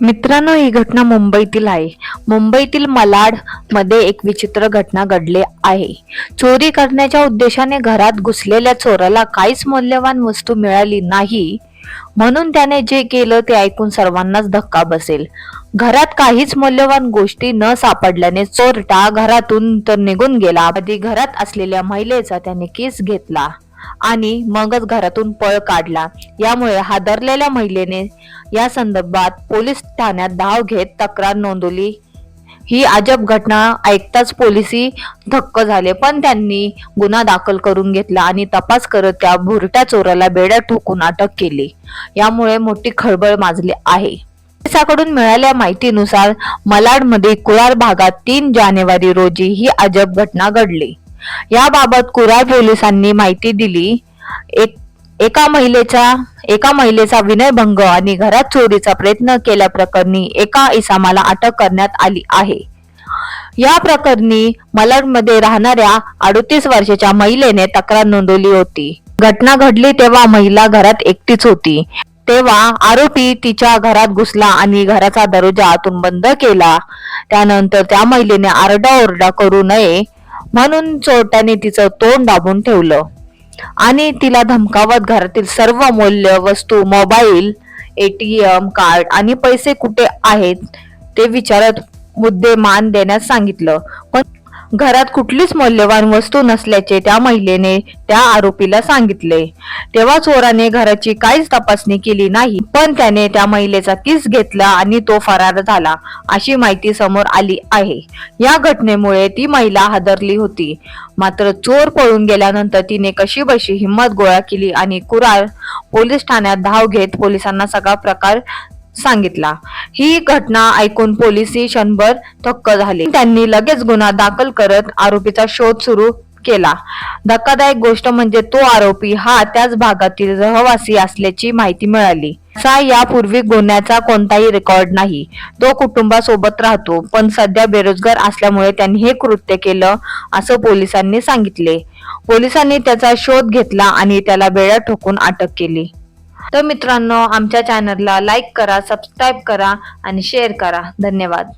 मित्रांनो ही घटना मुंबईतील आहे. मुंबईतील मलाडमध्ये एक विचित्र घटना घडली आहे. चोरी करण्याच्या उद्देशाने घरात घुसलेल्या चोराला काहीच मौल्यवान वस्तू मिळाली नाही. म्हणून त्याने जे केलं ते ऐकून सर्वांनाच धक्का बसेल. घरात काहीच मौल्यवान गोष्टी न सापडल्याने चोरटा घरातून तर निघून गेला. आधी घरात असलेल्या महिलेचा त्याने केस घेतला. आणि मगच घरातून पळ काढला. यामुळे हादरलेल्या महिलेने या संदर्भात पोलीस ठाण्यात धाव घेत तक्रार नोंदवली. ही अजब घटना ऐकताच पोलिसी धक्क झाले पण त्यांनी गुन्हा दाखल करून घेतला आणि तपास करत त्या भुरट्या चोराला बेड्या ठोकून अटक केली. यामुळे मोठी खळबळ माजली आहे. पोलिसांकडून मिळाल्या माहितीनुसार मलाडमध्ये कुरार भागात तीन जानेवारी रोजी ही अजब घटना घडली. याबाबत कुराळ पोलिसांनी माहिती दिली. एक एका महिलेचा एका महिलेचा विनयभंग आणि घरात चोरीचा प्रयत्न केल्याप्रकरणी एका इसामाला अटक करण्यात आली आहे. या प्रकरणी मलाडमध्ये राहणाऱ्या अडतीस वर्षाच्या महिलेने तक्रार नोंदवली होती. घटना घडली तेव्हा महिला घरात एकटीच होती. तेव्हा आरोपी तिच्या घरात घुसला आणि घराचा दरोजा आतून बंद केला. त्यानंतर त्या महिलेने आरडाओरडा करू नये म्हणून चोरट्याने तिचं तोंड दाबून ठेवलं. आणि तिला धमकावत घरातील सर्व मूल्य वस्तू मोबाईल एटीएम कार्ड आणि पैसे कुठे आहेत ते विचारत मुद्दे मान देण्यास सांगितलं. पण घरात कुठलीच मौल्यवान वस्तू नसल्याचे त्या महिलेने त्या आरोपीला सांगितले. तेव्हा चोराने घराची काहीच तपासणी केली नाही पण त्याने त्या महिलेचा किस घेतला आणि तो फरार झाला अशी माहिती समोर आली आहे. या घटनेमुळे ती महिला हादरली होती. मात्र चोर पळून गेल्यानंतर तिने कशी बशी हिंमत गोळा केली आणि कुरार पोलीस ठाण्यात धाव घेत पोलिसांना सगळा प्रकार सांगितला. ही घटना ऐकून पोलीस क्षणभर थक्क झाले. त्यांनी लगेच गुन्हा दाखल करत आरोपीचा शोध सुरू केला. धक्कादायक गोष्ट म्हणजे तो आरोपी हा त्याच भागातील रहवासी असल्याची माहिती मिळाली. असा यापूर्वी गुन्ह्याचा कोणताही रेकॉर्ड नाही. तो कुटुंबासोबत राहतो पण सध्या बेरोजगार असल्यामुळे त्यांनी हे कृत्य केलं असं पोलिसांनी सांगितले. पोलिसांनी त्याचा शोध घेतला आणि त्याला बेड्या ठोकून अटक केली. तर मित्रांनो आमच्या चॅनलला लाईक करा सबस्क्राईब करा आणि शेअर करा. धन्यवाद.